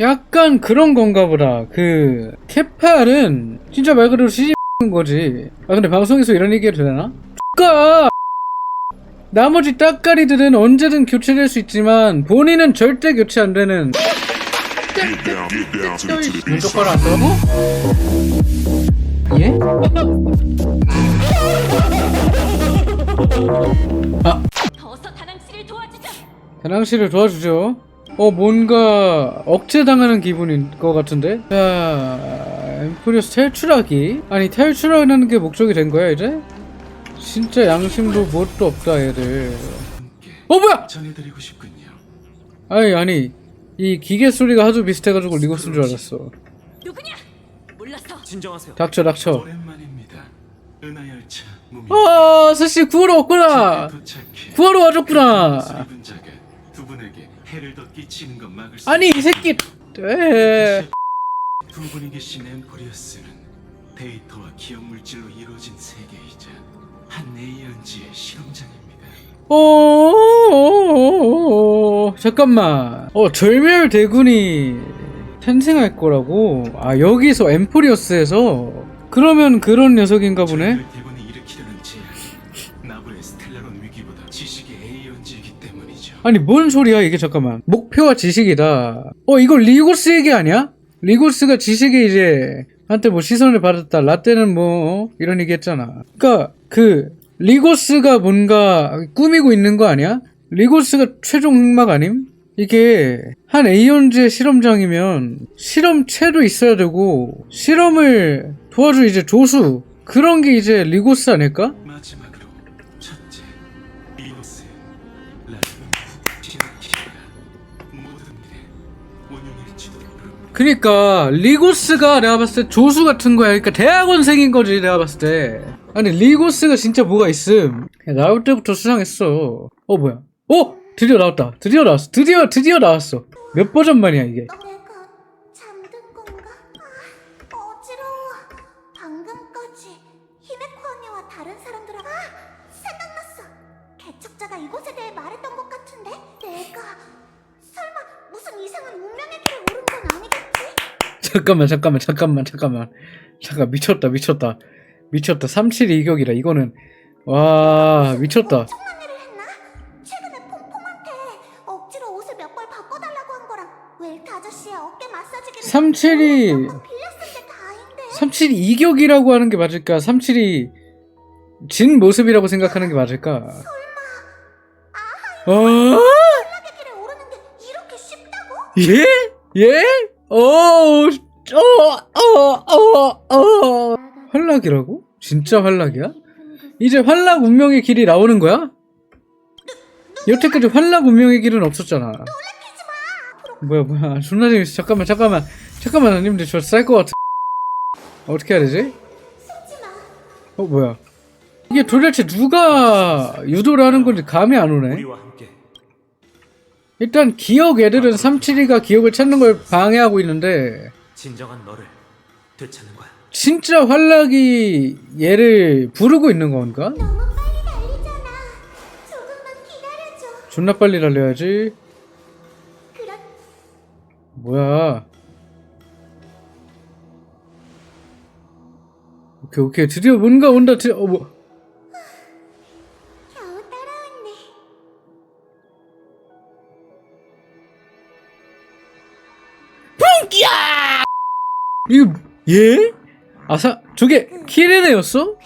약간 그런 건가 보다. 그 케팔은 진짜 말 그대로 시집 거지. 아 근데 방송에서 이런 얘기해도 되나? X가 나머지 따까리들은 언제든 교체될 수 있지만 본인은 절대 교체 안 되는 Get down, get down to the, to the 눈 east 똑바로 side. 안 떠고? 예? 어서 다낭 씨를 도와주자. 다낭 씨를 도와주죠. 어 뭔가 억제당하는 기분인 것 같은데. 자, 엠프리어스 탈출하기. 아니 탈출하는 게 목적이 된 거야 이제? 진짜 양심도 뭣도 없다 얘들. 어 뭐야? 전해드리고 싶군요. 아니 아니 이 기계 소리가 아주 비슷해가지고 리고스인 줄 알았어. 누구냐? 몰랐어. 진정하세요. 닥쳐 닥쳐. 오랜만입니다. 은하 열차 무미. 아 스시 구하러 왔구나. 도착해. 구하러 와줬구나. 수리분자가 분에게 해를 더 끼치는 것 막을 수. 아니 이 새끼. 에. 두 분이 계신 엠포리어스는 데이터와 기억 물질로 이루어진 세계이자 한 에이언지의 실험장입니다. 어 잠깐만 어 절멸 대군이 탄생할 거라고 아 여기서 엠포리어스에서 그러면 그런 녀석인가 보네 저희를 대군 아니 뭔 소리야 이게 잠깐만 목표와 지식이다 어 이거 리고스 얘기 아니야? 리고스가 지식에 이제 한테 뭐 시선을 받았다 라떼는 뭐 이런 얘기 했잖아 그니까 그 리고스가 뭔가 꾸미고 있는 거 아니야? 리고스가 최종 흑막 아님? 이게 한 에이온즈의 실험장이면 실험체도 있어야 되고 실험을 도와줄 이제 조수 그런 게 이제 리고스 아닐까? 그니까 리고스가 내가 봤을 때 조수 같은 거야. 그러니까 대학원생인 거지 내가 봤을 때. 아니 리고스가 진짜 뭐가 있음. 나올 때부터 수상했어. 어 뭐야? 어 드디어 나왔다. 드디어 나왔어. 드디어 드디어 나왔어. 몇 버전 만이야 이게? 잠깐만 잠깐만 잠깐만 잠깐만 잠깐 미쳤다 미쳤다 미쳤다 372 이격이라 이거는 와 미쳤다. 엄청난 일을 했나? 최근에 퐁퐁한테 억지로 옷을 몇 벌 바꿔달라고 한 거랑 웰트 아저씨의 어깨 마사지기를 372 한번 빌렸을 때 다인데 372 이격이라고 하는 게 맞을까? 372진 모습이라고 생각하는 게 맞을까? 어? 연락의 길에 오르는 게 이렇게 쉽다고? 예? 예? 어, 어, 어, 어, 어. 활락이라고? 진짜 활락이야? 이제 활락 운명의 길이 나오는 거야? 여태까지 활락 운명의 길은 없었잖아. 뭐야, 뭐야. 존나 재밌어. 잠깐만, 잠깐만. 잠깐만, 아님들 저 쌀 것 같아. 어떻게 해야 되지? 어, 뭐야. 이게 도대체 누가 유도를 하는 건지 감이 안 오네. 우리와 함께 일단 기억 애들은 372가 기억을 찾는 걸 방해하고 있는데 진정한 너를 되찾는 거야. 진짜 활락이 얘를 부르고 있는 건가? 너무 빨리 달리잖아. 조금만 기다려줘. 존나 빨리 달려야지. 그렇 뭐야? 오케이 오케이 드디어 뭔가 온다. 드디어 어 뭐? 예? 아사 저게 키레네였어?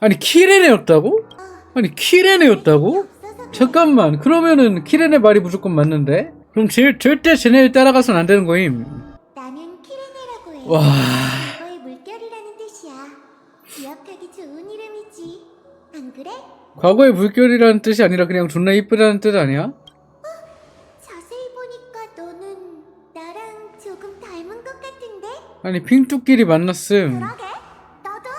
아니 키레네였다고? 아니 키레네였다고? 없어서 잠깐만 그러면은 키렌의 말이 무조건 맞는데? 그럼 제, 절대 쟤네를 따라가선 안 되는 거임 나는 키레네라고 해. 와 과거의 물결이라는 뜻이야. 기억하기 좋은 이름이지. 안 그래? 과거의 물결이라는 뜻이 아니라 그냥 존나 이쁘다는 뜻 아니야? 조금 닮은 것 같은데? 아니 핑뚜끼리 만났음 그러게. 너도.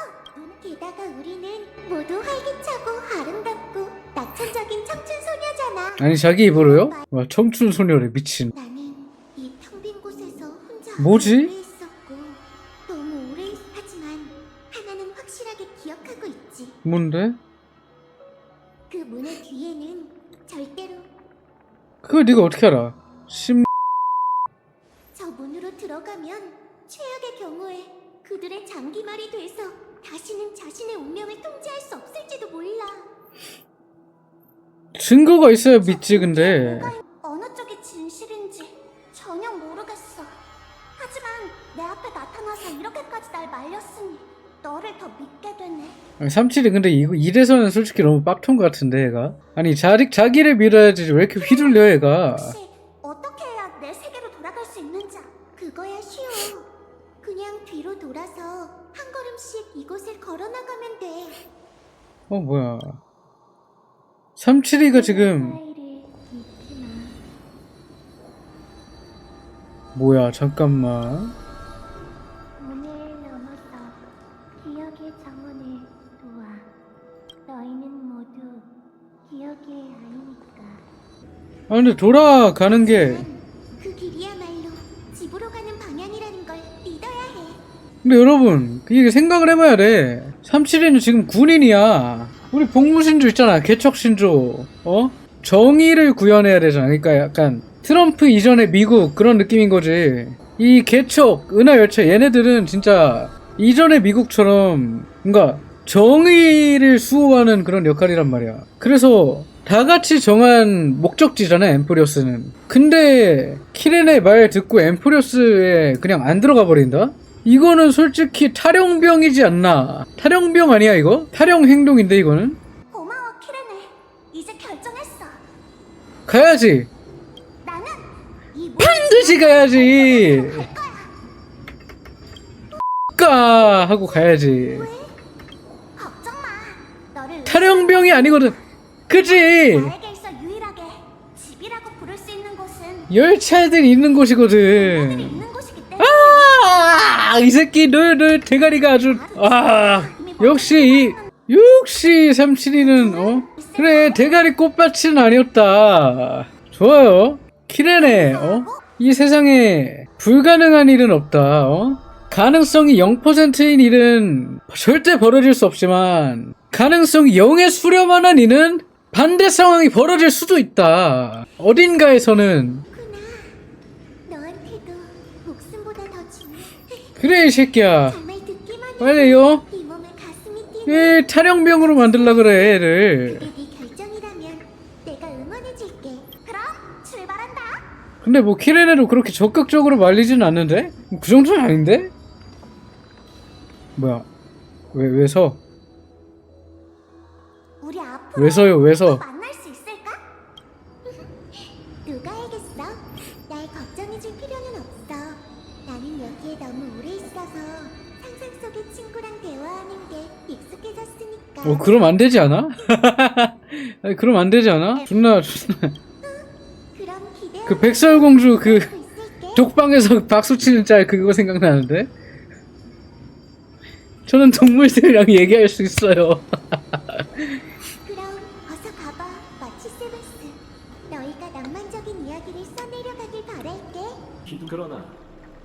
게다가 우리는 모두 활기차고 아름답고 낙천적인 청춘 소녀잖아. 아니 자기 입으로요? 와 청춘 소녀래 미친 나는 이 텅 빈 곳에서 혼자 뭐지? 오래 있었고 너무 오래 있- 하지만 하나는 확실하게 기억하고 있지. 뭔데? 그 문의 뒤에는 절대로 그걸 네가 어떻게 알아? 심 증거가 있어야 믿지 근데 어느 쪽이 진실인지 전혀 모르겠어. 하지만 내 앞에 나타나서 이렇게까지 날 말렸으니 너를 더 믿게 되네. 아니, 삼칠이 근데 이거 이래서는 솔직히 너무 빡통 같은데 얘가 아니 자기 자기를 믿어야지 왜 이렇게 휘둘려 얘가 혹시 어떻게 해야 내 세계로 돌아갈 수 있는지 그거야 쉬워. 그냥 뒤로 돌아서 한 걸음씩 이곳을 걸어나가면 돼. 어 뭐야 삼칠이가 지금. 뭐야 잠깐만 오늘 넘어서 기억의 정원을 도와. 너희는 모두 기억의 아이니까. 아 근데 돌아가는 게 그 길이야말로 집으로 가는 방향이라는 걸 믿어야 해. 근데 여러분 이게 생각을 해봐야 돼 삼칠이는 지금 군인이야 우리 복무신조 있잖아. 개척신조. 어? 정의를 구현해야 되잖아. 그러니까 약간 트럼프 이전의 미국 그런 느낌인 거지. 이 개척 은하열차 얘네들은 진짜 이전의 미국처럼 뭔가 정의를 수호하는 그런 역할이란 말이야. 그래서 다 같이 정한 목적지잖아 엠포리어스는. 근데 키렌의 말 듣고 엠포리어스에 그냥 안 들어가 버린다? 이거는 솔직히 탈영병이지 않나 탈영병 아니야 이거? 탈영 행동인데 이거는? 고마워 키레네. 이제 결정했어. 가야지 나는 이 모든 반드시 가야지 까 하고 가야지 걱정 마. 너를 탈영병이 아니거든 그지 나에게 있어 유일하게 집이라고 부를 수 있는 곳은 열차들이 있는 곳이거든 아, 이 새끼 너, 너 대가리가 아주 아 역시 이 역시 삼칠이는 어? 그래 대가리 꽃밭은 아니었다. 좋아요. 키레네 어 이 세상에 불가능한 일은 없다 어? 가능성이 0%인 일은 절대 벌어질 수 없지만 가능성이 0에 수렴하는 일은 반대 상황이 벌어질 수도 있다. 어딘가에서는 목숨보다 더. 그래 이 새끼야 정말 듣기만 해도 빨리요 이 몸에 가슴이 뛰네. 에 탈영병으로 만들라 그래 그게 네 결정이라면 내가 응원해줄게. 그럼 출발한다. 근데 뭐 키레네도 그렇게 적극적으로 말리진 않는데? 그 정도는 아닌데? 뭐야 왜, 왜 서? 우리 앞으로 왜 서요 왜또 서? 수 어 그럼 안 되지 않아? 아니 그럼 안 되지 않아? 존나 존나. 그 백설공주 그 독방에서 박수 치는 짤 그거 생각나는데? 저는 동물들이랑 얘기할 수 있어요 그럼 어서 가봐, 마치 세븐스. 너희가 낭만적인 이야기를 써내려가길 바랄게. 그러나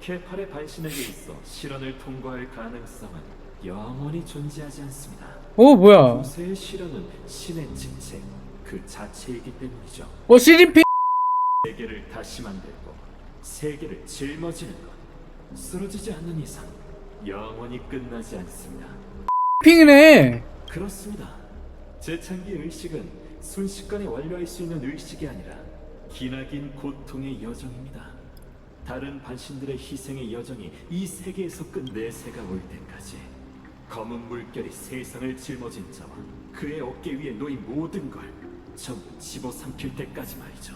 케팔의 반신에게 있어 실현을 통과할 가능성은 영원히 존재하지 않습니다. 어 뭐야 고세의 실현은 신의 직책 그 자체이기 때문이죠. 어 시진핑 세계를 다시 만들고 세계를 짊어지는 것 쓰러지지 않는 이상 영원히 끝나지 않습니다. 핑이네 그렇습니다. 재창기 의식은 순식간에 완료할 수 있는 의식이 아니라 기나긴 고통의 여정입니다. 다른 반신들의 희생의 여정이 이 세계에서 끝 내세가 올 때까지 검은 물결이 세상을 짊어진 자와 그의 어깨 위에 놓인 모든 걸 전부 집어삼킬 때까지 말이죠.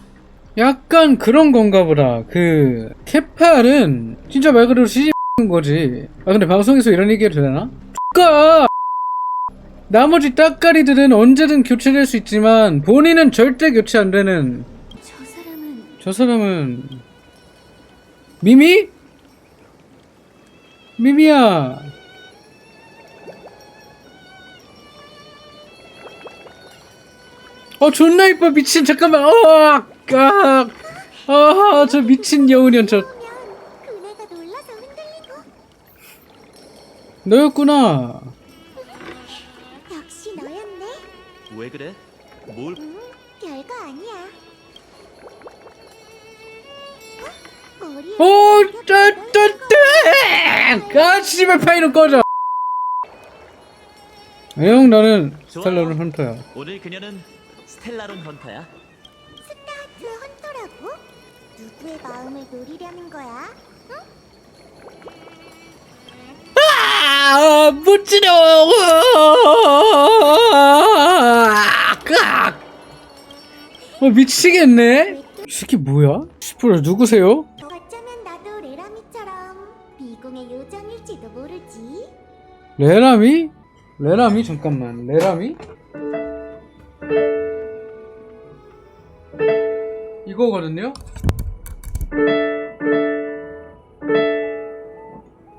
약간 그런 건가 보다. 그 케팔은 진짜 말 그대로 시집인 거지. 아 근데 방송에서 이런 얘기해도 되나? 까 나머지 따까리들은 언제든 교체될 수 있지만 본인은 절대 교체 안 되는 저 사람은 저 사람은 미미? 미미야. 어 존나 이뻐 미친 잠깐만 어 까. 아저 미친 여우년 저 보면 그네가 놀라서 흔들리고 너였구나. 역시 너였네. 왜 그래? 뭘 음, 별거 아니야. 어? 머리에 오, 이렇게 짜, 묻어있는 짜, 짜! 아, 씨발 파이는 꺼져. 형, 나는 스텔라는 헌터야. 오늘 그녀는 스텔라론 헌터야. 스타트 헌터라고? 누구의 마음을 노리려는 거야? 아, 못 지려. 깍. 어, 미치겠네. 이 새끼 뭐야? 시프라 누구세요? 어쩌면 나도 레라미처럼 미궁의 요정일지도 모르지. 레라미? 레라미? 잠깐만. 레라미? 이거거든요?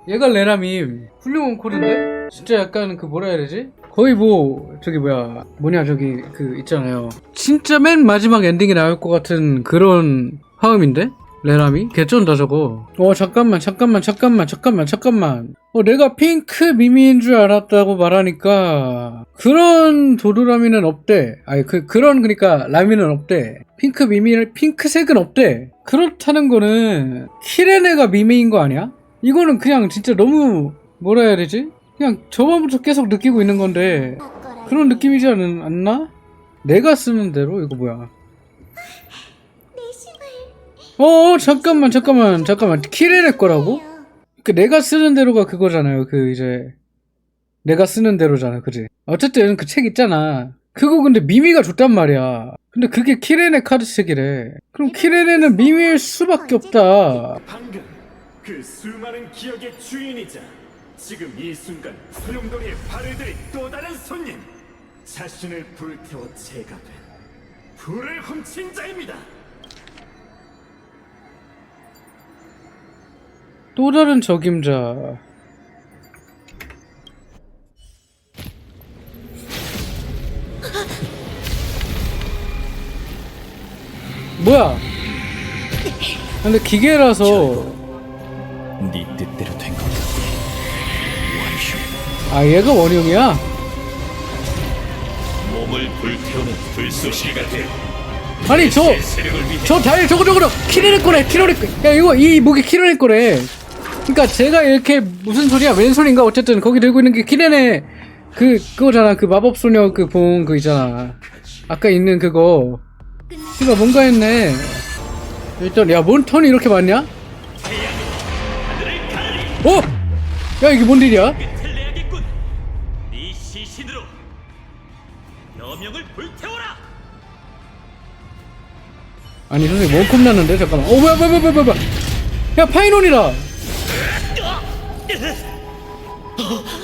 얘가 레라밈. 훌륭한 코드인데? 진짜 약간 그 뭐라 해야 되지? 거의 뭐, 저기 뭐야. 뭐냐, 저기 그 있잖아요. 진짜 맨 마지막 엔딩이 나올 것 같은 그런 화음인데? 레라미? 개쩐다 저거. 어 잠깐만 잠깐만 잠깐만 잠깐만 잠깐만. 어 내가 핑크 미미인 줄 알았다고 말하니까 그런 도도라미는 없대. 아니 그 그런 그러니까 라미는 없대. 핑크 미미 핑크색은 없대. 그렇다는 거는 키레네가 미미인 거 아니야? 이거는 그냥 진짜 너무 뭐라 해야 되지? 그냥 저번부터 계속 느끼고 있는 건데. 그런 느낌이지 않, 않나? 내가 쓰는 대로 이거 뭐야? 내 힘을 어 잠깐만 잠깐만 잠깐만 키레네 거라고? 그 내가 쓰는 대로가 그거잖아요. 그 이제 내가 쓰는 대로잖아, 그지? 어쨌든 그 책 있잖아. 그거 근데 미미가 줬단 말이야. 근데 그게 키레네 카드 책이래. 그럼 키레네는 미미일 수밖에 없다. 방금 그 수많은 기억의 주인이자 지금 이 순간 소용돌이의 발을 들인 또 다른 손님 자신을 불태워 된 불을 훔친 자입니다. 또 다른 적임자. 뭐야? 근데 기계라서 네 뜻대로 된 거야. 아 얘가 원흉이야? 몸을 불태우는 불쏘시개가 돼. 아니 저 저 다이 저거 저거 저거 키르네 거래 키르네 거. 야 이거 이 무기 키르네 거래 그러니까 제가 이렇게 무슨 소리야? 왼손인가? 어쨌든 거기 들고 있는 게 키르네. 그 그거잖아. 그 마법 소녀 그 봉 그 있잖아. 아까 있는 그거. 이거 뭔가 했네. 일단 야뭔 턴이 이렇게 많냐? 어? 야 이게 뭔 일이야. 아니 선생님 원컵 났는데? 잠깐만. 어 뭐야 뭐야 뭐야 뭐야. 야 파이논이다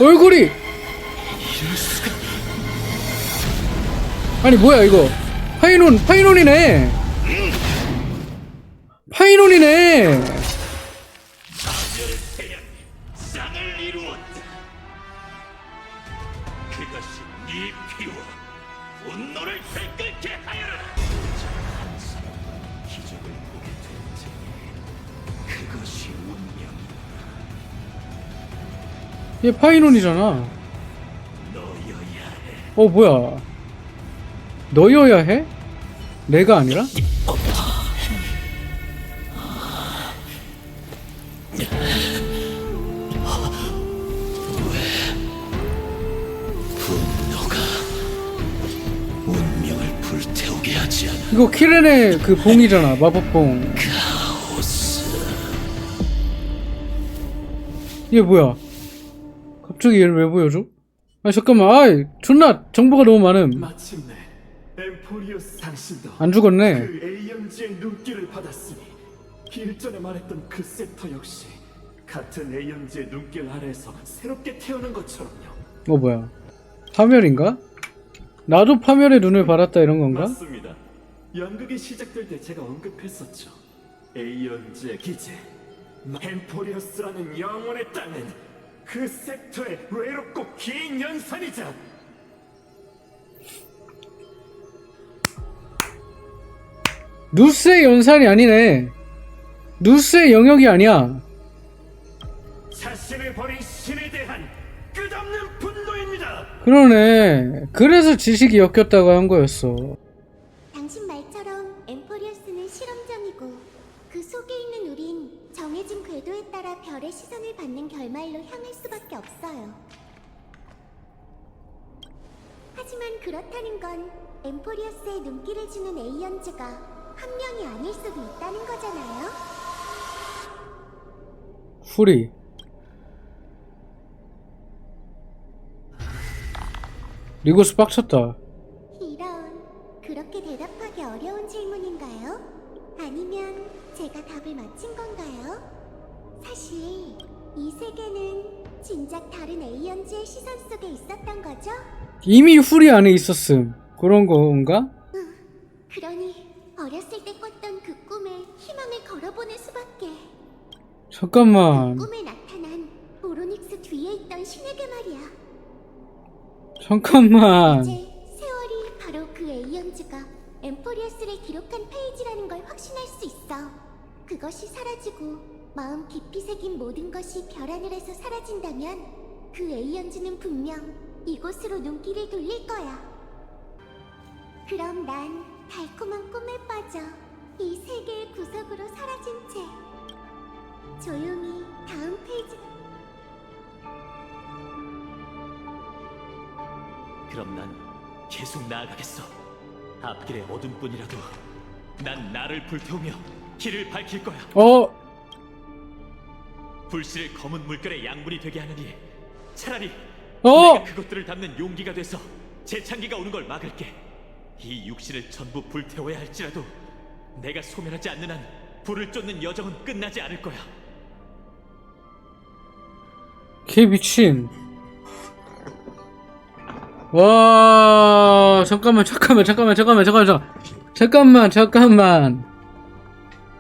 얼굴이. 아니 뭐야 이거? 파이논 파이논이네. 파이논이네 얘 파이논이잖아. 어 뭐야 너여야 해? 내가 아니라? 이거 키렌의 그 봉이잖아 마법봉 얘 뭐야 갑자기 얘를 왜 보여줘? 아 잠깐만 아이 존나 정보가 너무 많음 마침내 엠포리오스 당신도 안 죽었네 그 에이언즈의 눈길을 받았으니 일전에 말했던 그 셉터 역시 같은 에이언즈의 눈길 아래에서 새롭게 태어난 것처럼요. 어 뭐야 파멸인가? 나도 파멸의 눈을 받았다 이런 건가? 맞습니다. 연극이 시작될 때 제가 언급했었죠. 에이언즈의 기재, 엠포리오스라는 영원의 땅은 그 섹터의 외롭고 긴 연산이자. 누스의 연산이 아니네. 누스의 영역이 아니야. 자신을 버린 신에 대한 끝없는 분노입니다. 그러네. 그래서 지식이 엮였다고 한 거였어 궤도에 따라 별의 시선을 받는 결말로 향할 수밖에 없어요. 하지만 그렇다는 건 엠포리어스의 눈길을 주는 에이언즈가 한 명이 아닐 수도 있다는 거잖아요. 후리 리고스 빡쳤다 이미 후리 안에 있었음 그런 건가? 그러니 어렸을 때 꿨던 그 꿈에 희망을 걸어보는 수밖에. 잠깐만 꿈에 나타난 오로닉스 뒤에 있던 신에게 말이야. 잠깐만 이제 세월이 바로 그 에이언즈가 엠포리어스를 기록한 페이지라는 걸 확신할 수 있어. 그것이 사라지고 마음 깊이 새긴 모든 것이 별하늘에서 사라진다면 그 에이언즈는 분명 이곳으로 눈길을 돌릴 거야. 그럼 난 달콤한 꿈에 빠져 이 세계의 구석으로 사라진 채 조용히 다음 페이지 그럼 난 계속 나아가겠어. 앞길의 어둠뿐이라도 난 나를 불태우며 길을 밝힐 거야. 어? 불씨를 검은 물결의 양분이 되게 하는 일. 차라리 어? 내가 그것들을 담는 용기가 돼서 재창기가 오는 걸 막을게. 이 육신을 전부 불태워야 할지라도 내가 소멸하지 않는 한 불을 쫓는 여정은 끝나지 않을 거야. 개 미친 와 잠깐만 잠깐만 잠깐만 잠깐만 잠깐만 잠깐만 잠깐만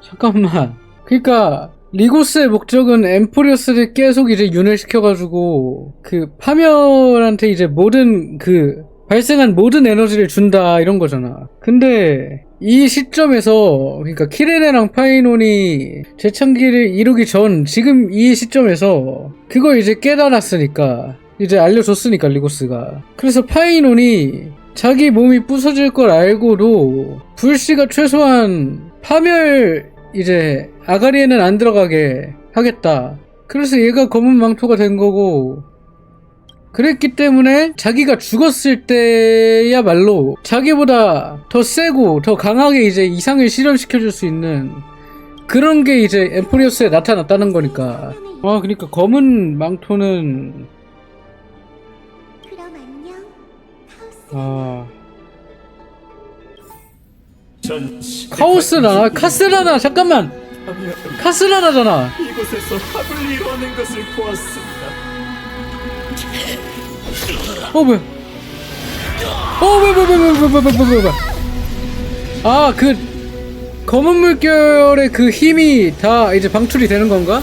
잠깐만 그니까 리고스의 목적은 엠포리어스를 계속 이제 윤회시켜가지고 그 파멸한테 이제 모든 그 발생한 모든 에너지를 준다 이런 거잖아. 근데 이 시점에서 그러니까 키레네랑 파이논이 재창기를 이루기 전 지금 이 시점에서 그걸 이제 깨달았으니까 이제 알려줬으니까 리고스가. 그래서 파이논이 자기 몸이 부서질 걸 알고도 불씨가 최소한 파멸 이제 아가리에는 안 들어가게 하겠다. 그래서 얘가 검은 망토가 된 거고 그랬기 때문에 자기가 죽었을 때야말로 자기보다 더 세고 더 강하게 이제 이상을 실현시켜줄 수 있는 그런 게 이제 엠포리어스에 나타났다는 거니까. 아, 그러니까 검은 망토는 아 카오스나 카스라나 잠깐만. 카스라나잖아. 이곳에서 합을 이루는 것을 보았습니다. 어 뭐야? 어 뭐야 뭐야 뭐야 뭐야 뭐야 뭐야 뭐야. 아그 검은 물결의 그 힘이 다 이제 방출이 되는 건가?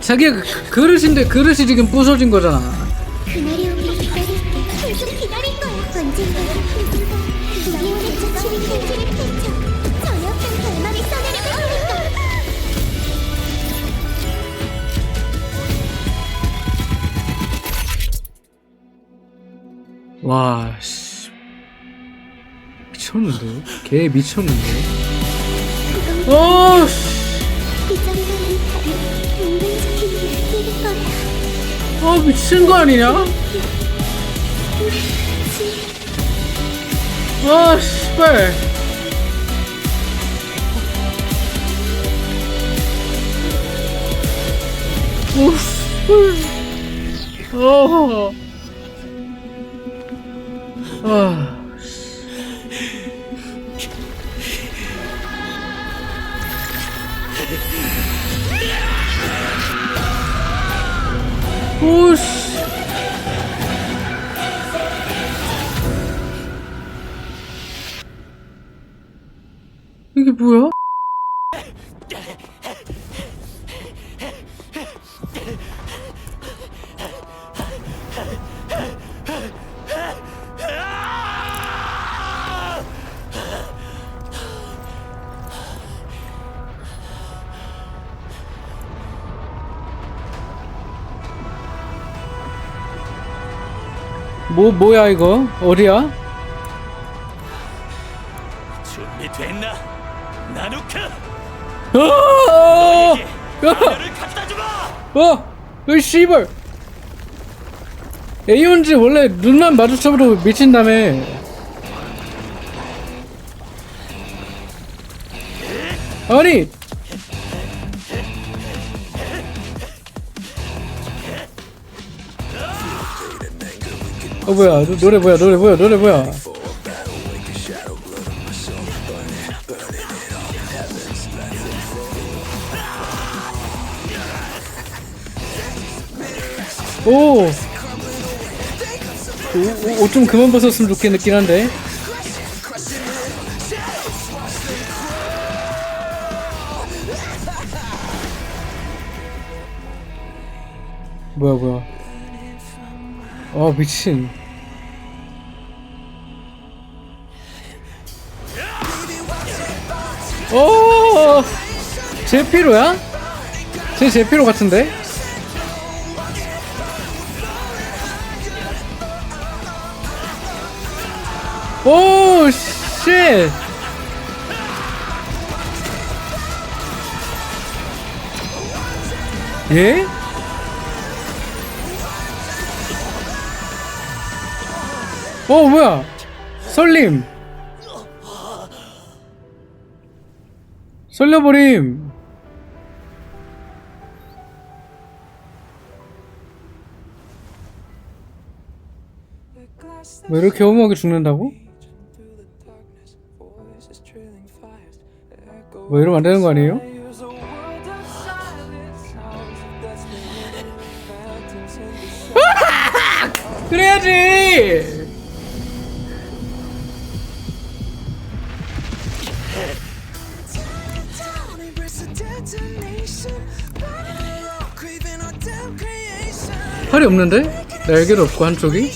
자기가 그- 그릇인데 그릇이 지금 부서진 거잖아. 와, 씨. 미쳤는데? 개 미쳤는데? 어, 씨. 어, 미친 거 아니냐? 아, 씨발. 오, 씨발. 어. 아. 오씨. 이게 뭐야? 뭐 뭐야 이거? 어디야? 준비됐나? 나누카! 아! 라면을 갖다 주마! 어! 이 씨발! 에이온즈 원래 눈만 마주쳐도 미친다며. 아니! 어 뭐야 노, 노래 뭐야 노래 뭐야 노래 뭐야 오! 옷좀 그만 벗었으면 좋겠긴 한데. 뭐야 뭐야. 아 미친. 오! 제피로야? 제 제피로 같은데? 오, 쉣! 예? 어, 뭐야? 설림! 설려버림! 왜 이렇게 허무하게 죽는다고? 뭐 이러면 안 되는 거 아니에요? 그래야지! 팔이 없는데? 날개도 없고 한쪽이?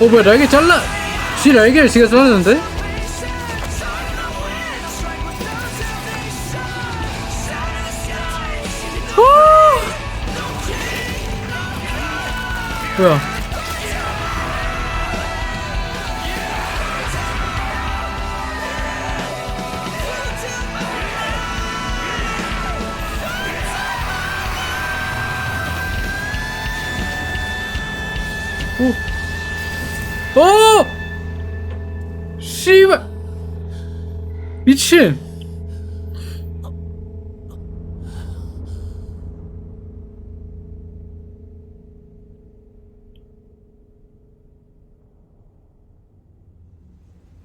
어 뭐야 날개 잘라 쥐 날개를 지가 잘랐는데? 어! 뭐야 미친!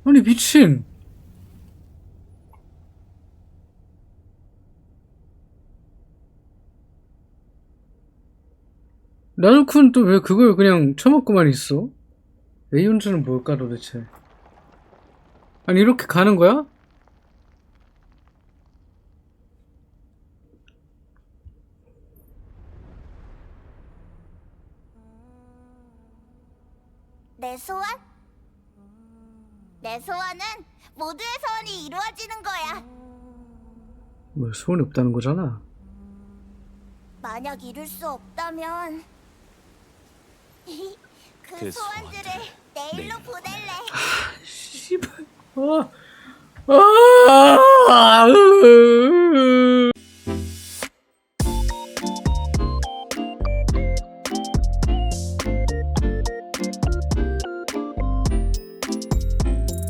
아니 미친! 나누쿤 또 왜 그걸 그냥 처먹고만 있어? 에이온즈는 뭘까 도대체? 아니 이렇게 가는 거야? 내 소원? 내 소원은 모두의 소원 이 이루어지는 거야. 뭐 소원이 없다는 거잖아. 만약 이룰 수 없다면 그, 그 소원들을 소원들을 내일로 보낼래. 씨발. 아. 아. 으.